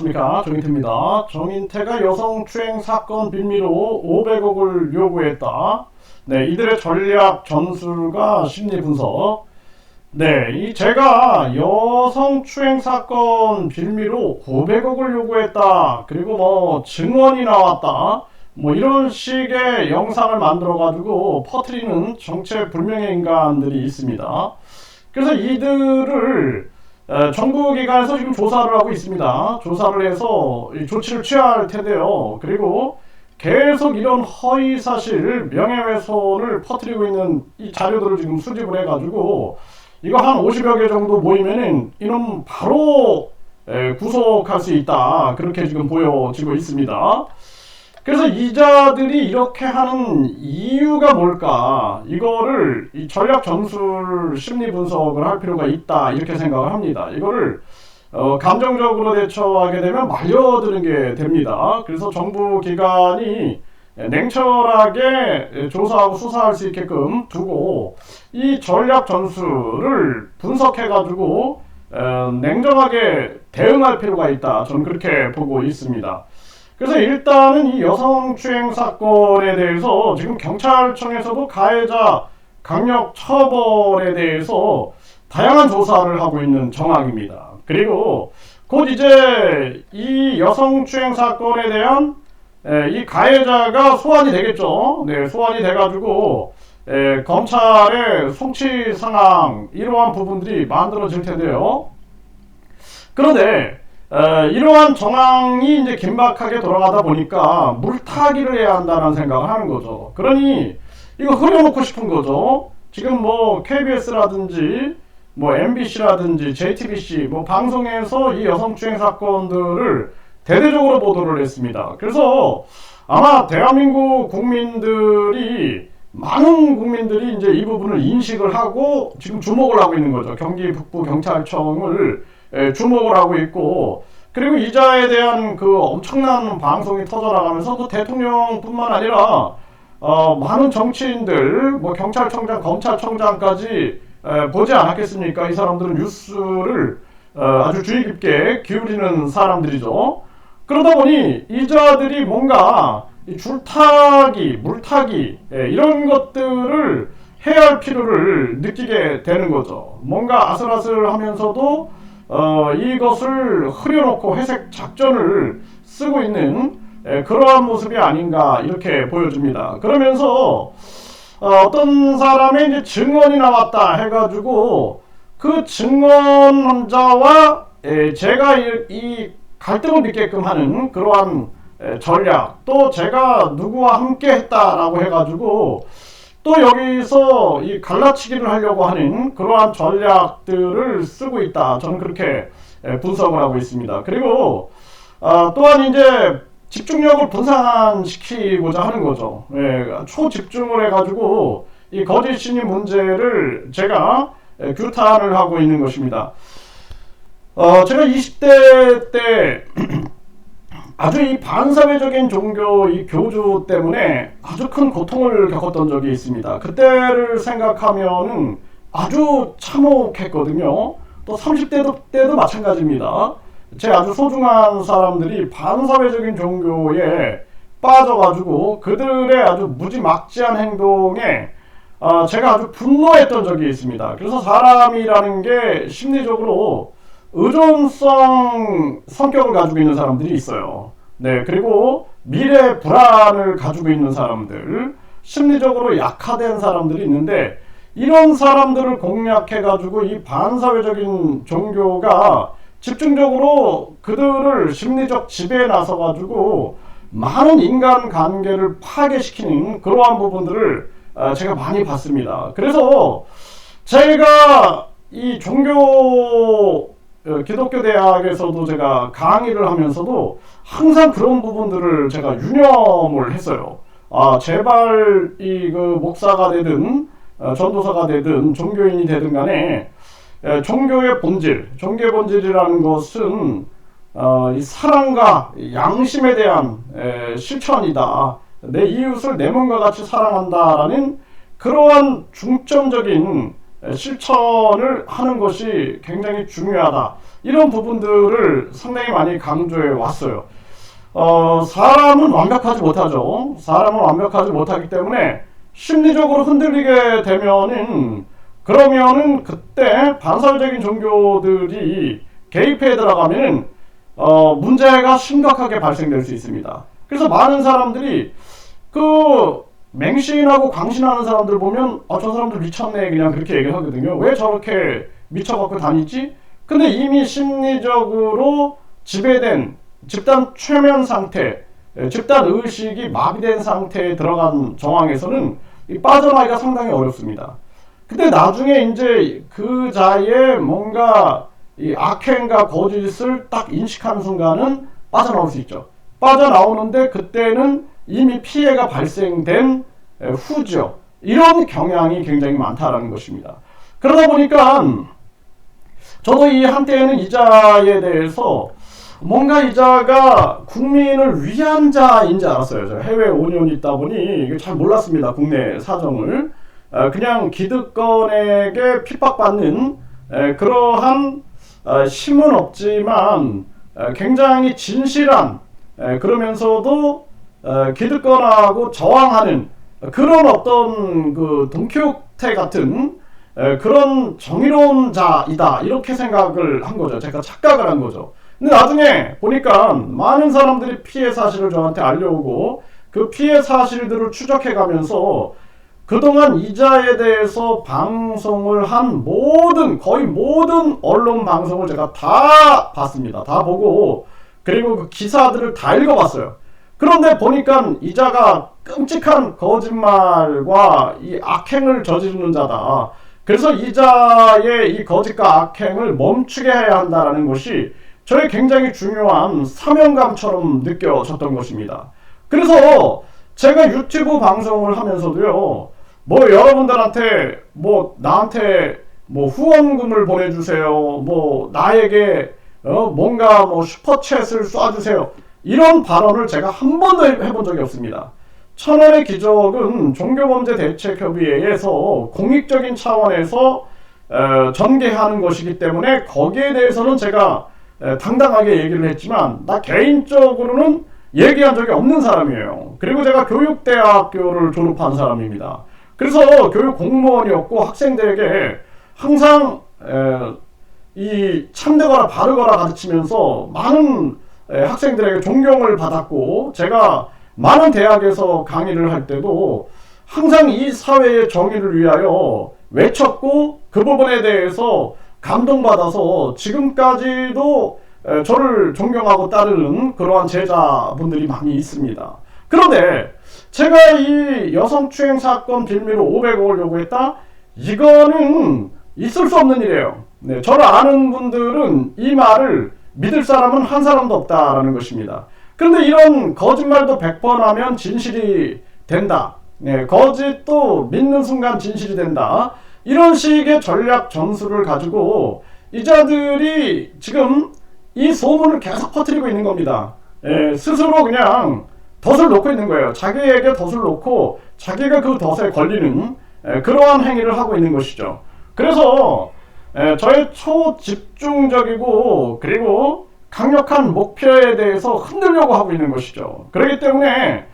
안녕하십니까 정인태입니다. 정인태가 여성 추행 사건 빌미로 500억을 요구했다. 네, 이들의 전략 전술과 심리 분석. 네, 이 제가 여성 추행 사건 빌미로 500억을 요구했다. 그리고 뭐 증언이 나왔다. 뭐 이런 식의 영상을 만들어 가지고 퍼트리는 정체 불명의 인간들이 있습니다. 그래서 이들을 정부기관에서 지금 조사를 하고 있습니다. 조사를 해서 조치를 취할 텐데요. 그리고 계속 이런 허위 사실, 명예훼손을 퍼뜨리고 있는 이 자료들을 지금 수집을 해가지고 이거 한 50여 개 정도 모이면은 이놈 바로 구속할 수 있다. 그렇게 지금 보여지고 있습니다. 그래서 이자들이 이렇게 하는 이유가 뭘까? 이거를 이 전략 전술 심리 분석을 할 필요가 있다. 이렇게 생각을 합니다. 이거를 어, 감정적으로 대처하게 되면 말려드는 게 됩니다. 그래서 정부 기관이 냉철하게 조사하고 수사할 수 있게끔 두고 이 전략 전술을 분석해가지고 어, 냉정하게 대응할 필요가 있다. 저는 그렇게 보고 있습니다. 그래서 일단은 이 여성 추행 사건에 대해서 지금 경찰청에서도 가해자 강력 처벌에 대해서 다양한 조사를 하고 있는 정황입니다. 그리고 곧 이제 이 여성 추행 사건에 대한 이 가해자가 소환이 되겠죠. 네, 소환이 돼가지고 에, 검찰의 송치 상황 이러한 부분들이 만들어질 텐데요. 그런데 에, 이러한 정황이 이제 긴박하게 돌아가다 보니까 물타기를 해야 한다는 생각을 하는 거죠. 그러니 이거 흐려놓고 싶은 거죠. 지금 뭐 KBS라든지 뭐 MBC라든지 JTBC 뭐 방송에서 이 여성 추행 사건들을 대대적으로 보도를 했습니다. 그래서 아마 대한민국 국민들이 많은 국민들이 이제 이 부분을 인식을 하고 지금 주목을 하고 있는 거죠. 경기 북부 경찰청을 예, 주목을 하고 있고 그리고 이자에 대한 그 엄청난 방송이 터져나가면서 그 대통령뿐만 아니라 어, 많은 정치인들, 뭐 경찰청장, 검찰청장까지 에, 보지 않았겠습니까? 이 사람들은 뉴스를 어, 아주 주의 깊게 기울이는 사람들이죠. 그러다 보니 이자들이 뭔가 줄타기, 물타기 에, 이런 것들을 해야 할 필요를 느끼게 되는 거죠. 뭔가 아슬아슬하면서도 어, 이것을 흐려놓고 회색 작전을 쓰고 있는 에, 그러한 모습이 아닌가 이렇게 보여집니다. 그러면서 어, 떤 사람의 이제 증언이 나왔다 해가지고 그 증언자와 에, 제가 이, 이 갈등을 빚게끔 하는 그러한 에, 전략 또 제가 누구와 함께 했다라고 해가지고 또 여기서 이 갈라치기를 하려고 하는 그러한 전략들을 쓰고 있다. 저는 그렇게 분석을 하고 있습니다. 그리고 어, 또한 이제 집중력을 분산시키고자 하는 거죠. 예, 초집중을 해가지고 이 거짓 신임 문제를 제가 규탄을 하고 있는 것입니다. 어, 제가 20대 때 아주 이 반사회적인 종교 이 교주 때문에 아주 큰 고통을 겪었던 적이 있습니다. 그때를 생각하면 아주 참혹했거든요. 또 30대 때도 마찬가지입니다. 제 아주 소중한 사람들이 반사회적인 종교에 빠져가지고 그들의 아주 무지막지한 행동에 어, 제가 아주 분노했던 적이 있습니다. 그래서 사람이라는 게 심리적으로 의존성 성격을 가지고 있는 사람들이 있어요. 네, 그리고 미래 불안을 가지고 있는 사람들, 심리적으로 약화된 사람들이 있는데 이런 사람들을 공략해 가지고 이 반사회적인 종교가 집중적으로 그들을 심리적 지배에 나서 가지고 많은 인간 관계를 파괴시키는 그러한 부분들을 아, 제가 많이 봤습니다. 그래서 제가 이 종교 어, 기독교 대학에서도 제가 강의를 하면서도 항상 그런 부분들을 제가 유념을 했어요. 아, 제발 이 그 목사가 되든 어, 전도사가 되든 종교인이 되든 간에 에, 종교의 본질, 종교의 본질이라는 것은 어, 이 사랑과 양심에 대한 에, 실천이다. 내 이웃을 내 몸과 같이 사랑한다라는 그러한 중점적인 에, 실천을 하는 것이 굉장히 중요하다. 이런 부분들을 상당히 많이 강조해 왔어요. 어, 사람은 완벽하지 못하죠. 사람은 완벽하지 못하기 때문에 심리적으로 흔들리게 되면은 그러면은 그때 반사회적인 종교들이 개입해 들어가면은 어, 문제가 심각하게 발생될 수 있습니다. 그래서 많은 사람들이 그 맹신하고 광신하는 사람들 보면 어, 저 사람들 미쳤네 그냥 그렇게 얘기를 하거든요. 왜 저렇게 미쳐갖고 다니지? 근데 이미 심리적으로 지배된 집단 최면 상태, 에, 집단 의식이 마비된 상태에 들어간 정황에서는 이 빠져나기가 상당히 어렵습니다. 근데 나중에 이제 그 자에 뭔가 이 악행과 거짓을 딱 인식하는 순간은 빠져나올 수 있죠. 빠져나오는데 그때는 이미 피해가 발생된 에, 후죠. 이런 경향이 굉장히 많다라는 것입니다. 그러다 보니까 저도 이 한때에는 이자에 대해서 뭔가 이자가 국민을 위한 자인 줄 알았어요. 제가 해외 5년 있다 보니 잘 몰랐습니다. 국내 사정을. 어, 그냥 기득권에게 핍박받는 에, 그러한 어, 힘은 없지만 에, 굉장히 진실한 에, 그러면서도 어, 기득권하고 저항하는 그런 어떤 그 동키호테 같은 에, 그런 정의로운 자이다 이렇게 생각을 한 거죠. 제가 착각을 한 거죠. 근데 나중에 보니까 많은 사람들이 피해 사실을 저한테 알려오고 그 피해 사실들을 추적해 가면서 그동안 이자에 대해서 방송을 한 모든 거의 모든 언론 방송을 제가 다 봤습니다. 다 보고 그리고 그 기사들을 다 읽어봤어요. 그런데 보니까 이자가 끔찍한 거짓말과 이 악행을 저지르는 자다. 그래서 이자의 이 거짓과 악행을 멈추게 해야 한다라는 것이 저의 굉장히 중요한 사명감처럼 느껴졌던 것입니다. 그래서 제가 유튜브 방송을 하면서도요, 뭐 여러분들한테 뭐 나한테 뭐 후원금을 보내주세요, 뭐 나에게 어 뭔가 뭐 슈퍼챗을 쏴주세요 이런 발언을 제가 한 번도 해본 적이 없습니다. 천원의 기적은 종교범죄 대책협의회에서 공익적인 차원에서 에, 전개하는 것이기 때문에 거기에 대해서는 제가 에, 당당하게 얘기를 했지만 나 개인적으로는 얘기한 적이 없는 사람이에요. 그리고 제가 교육대학교를 졸업한 사람입니다. 그래서 교육 공무원이었고 학생들에게 항상 에, 이 참되거나 바르거나 가르치면서 많은 에, 학생들에게 존경을 받았고 제가 많은 대학에서 강의를 할 때도 항상 이 사회의 정의를 위하여 외쳤고 그 부분에 대해서 감동받아서 지금까지도 에, 저를 존경하고 따르는 그러한 제자분들이 많이 있습니다. 그런데 제가 이 여성 추행 사건 빌미로 500억을 요구했다? 이거는 있을 수 없는 일이에요. 네, 저를 아는 분들은 이 말을 믿을 사람은 한 사람도 없다라는 것입니다. 그런데 이런 거짓말도 100번 하면 진실이 된다. 네, 거짓도 믿는 순간 진실이 된다. 이런 식의 전략 전술을 가지고 이자들이 지금 이 소문을 계속 퍼뜨리고 있는 겁니다. 예, 스스로 그냥 덫을 놓고 있는 거예요. 자기에게 덫을 놓고 자기가 그 덫에 걸리는 예, 그러한 행위를 하고 있는 것이죠. 그래서 예, 저의 초집중적이고 그리고 강력한 목표에 대해서 흔들려고 하고 있는 것이죠. 그렇기 때문에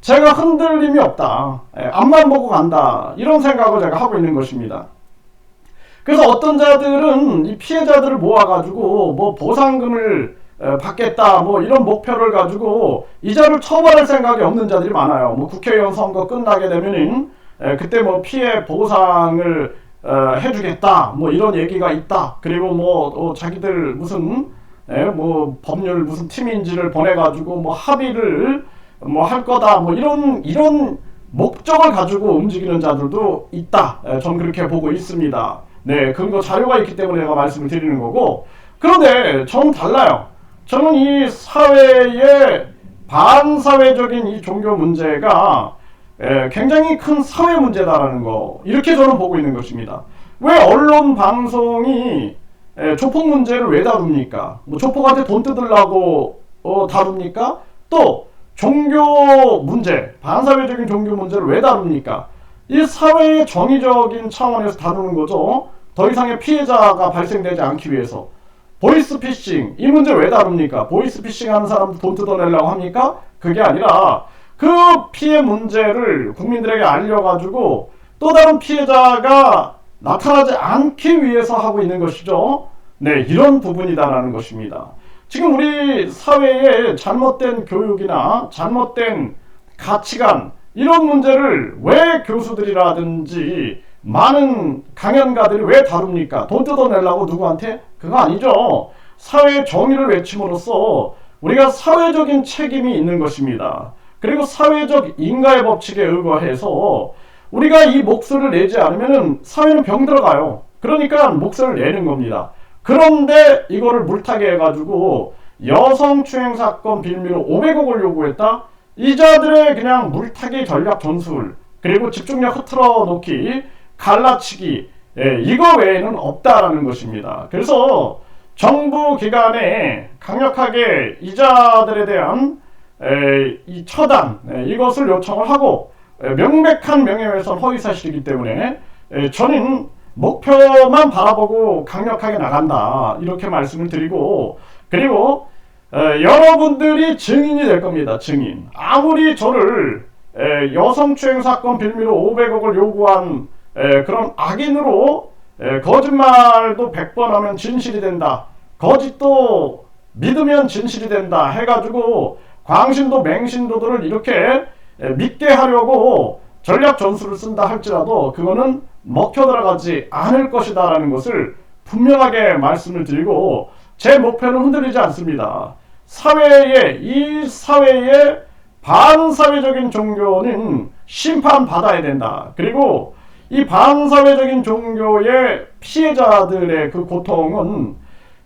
제가 흔들림이 없다. 예, 앞만 보고 간다. 이런 생각을 제가 하고 있는 것입니다. 그래서 어떤 자들은 이 피해자들을 모아가지고 뭐 보상금을 받겠다 뭐 이런 목표를 가지고 이자를 처벌할 생각이 없는 자들이 많아요. 뭐 국회의원 선거 끝나게 되면은 그때 뭐 피해 보상을 해주겠다 뭐 이런 얘기가 있다. 그리고 뭐 어, 자기들 무슨 뭐 법률 무슨 팀인지를 보내가지고 뭐 합의를 뭐 할 거다 뭐 이런 이런 목적을 가지고 움직이는 자들도 있다. 전 그렇게 보고 있습니다. 네, 근거 자료가 있기 때문에 제가 말씀을 드리는 거고. 그런데 저는 달라요. 저는 이 사회의 반사회적인 이 종교 문제가 굉장히 큰 사회 문제다라는 거. 이렇게 저는 보고 있는 것입니다. 왜 언론 방송이 조폭 문제를 왜 다룹니까? 뭐 조폭한테 돈 뜯으려고 어, 다룹니까? 또 종교 문제, 반사회적인 종교 문제를 왜 다룹니까? 이 사회의 정의적인 차원에서 다루는 거죠. 더 이상의 피해자가 발생되지 않기 위해서. 보이스피싱 이 문제 왜 다룹니까? 보이스피싱 하는 사람도 돈 뜯어내려고 합니까? 그게 아니라 그 피해 문제를 국민들에게 알려가지고 또 다른 피해자가 나타나지 않기 위해서 하고 있는 것이죠. 네, 이런 부분이다라는 것입니다. 지금 우리 사회의 잘못된 교육이나 잘못된 가치관 이런 문제를 왜 교수들이라든지 많은 강연가들이 왜 다룹니까? 돈 뜯어내려고 누구한테? 그거 아니죠. 사회의 정의를 외침으로써 우리가 사회적인 책임이 있는 것입니다. 그리고 사회적 인가의 법칙에 의거해서 우리가 이 목소리를 내지 않으면 사회는 병 들어가요. 그러니까 목소리를 내는 겁니다. 그런데 이거를 물타게 해가지고 여성 추행 사건 빌미로 500억을 요구했다? 이자들의 그냥 물타기 전략 전술 그리고 집중력 흐트러 놓기 갈라치기 예, 이거 외에는 없다라는 것입니다. 그래서 정부 기관에 강력하게 이자들에 대한 에, 이 처단 에, 이것을 요청을 하고 에, 명백한 명예훼손 허위사실이기 때문에 에, 저는 목표만 바라보고 강력하게 나간다 이렇게 말씀을 드리고 그리고 에, 여러분들이 증인이 될 겁니다 증인. 아무리 저를 에, 여성추행 사건 빌미로 500억을 요구한 에, 그런 악인으로 에, 거짓말도 100번 하면 진실이 된다 거짓도 믿으면 진실이 된다 해가지고 광신도 맹신도들을 이렇게 믿게 하려고 전략 전술을 쓴다 할지라도 그거는 먹혀 들어가지 않을 것이다라는 것을 분명하게 말씀을 드리고 제 목표는 흔들리지 않습니다. 사회에 이 사회의 반사회적인 종교는 심판받아야 된다. 그리고 이 반사회적인 종교의 피해자들의 그 고통은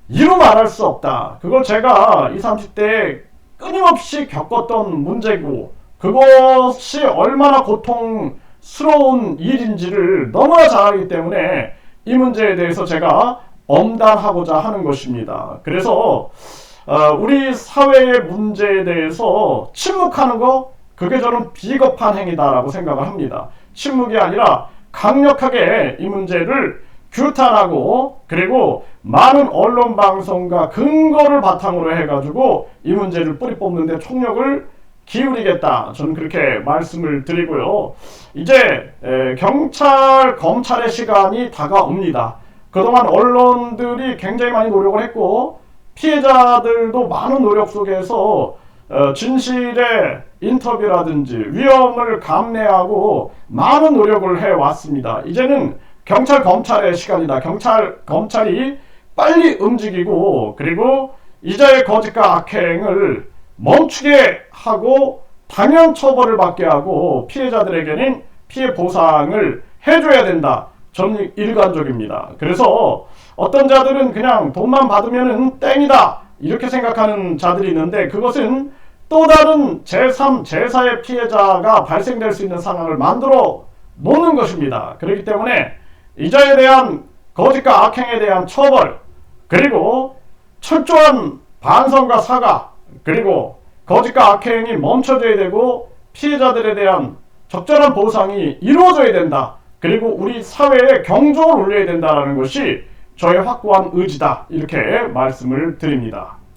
이루 말할 수 없다. 그걸 제가 20, 30대에 끊임없이 겪었던 문제고 그것이 얼마나 고통스러운 일인지를 너무나 잘 알기 때문에 이 문제에 대해서 제가 엄단하고자 하는 것입니다. 그래서 어, 우리 사회의 문제에 대해서 침묵하는 거 그게 저는 비겁한 행위다라고 생각을 합니다. 침묵이 아니라 강력하게 이 문제를 규탄하고 그리고 많은 언론 방송과 근거를 바탕으로 해가지고 이 문제를 뿌리 뽑는데 총력을 기울이겠다. 저는 그렇게 말씀을 드리고요. 이제 경찰 검찰의 시간이 다가옵니다. 그동안 언론들이 굉장히 많이 노력을 했고 피해자들도 많은 노력 속에서 어, 진실의 인터뷰라든지 위험을 감내하고 많은 노력을 해왔습니다. 이제는 경찰 검찰의 시간이다. 경찰 검찰이 빨리 움직이고 그리고 이자의 거짓과 악행을 멈추게 하고 당연 처벌을 받게 하고 피해자들에게는 피해 보상을 해줘야 된다. 저는 일관적입니다. 그래서 어떤 자들은 그냥 돈만 받으면 땡이다. 이렇게 생각하는 자들이 있는데 그것은 또 다른 제3, 제4의 피해자가 발생될 수 있는 상황을 만들어 놓는 것입니다. 그렇기 때문에 이자에 대한 거짓과 악행에 대한 처벌, 그리고 철저한 반성과 사과, 그리고 거짓과 악행이 멈춰져야 되고 피해자들에 대한 적절한 보상이 이루어져야 된다. 그리고 우리 사회에 경종을 울려야 된다는 것이 저의 확고한 의지다. 이렇게 말씀을 드립니다.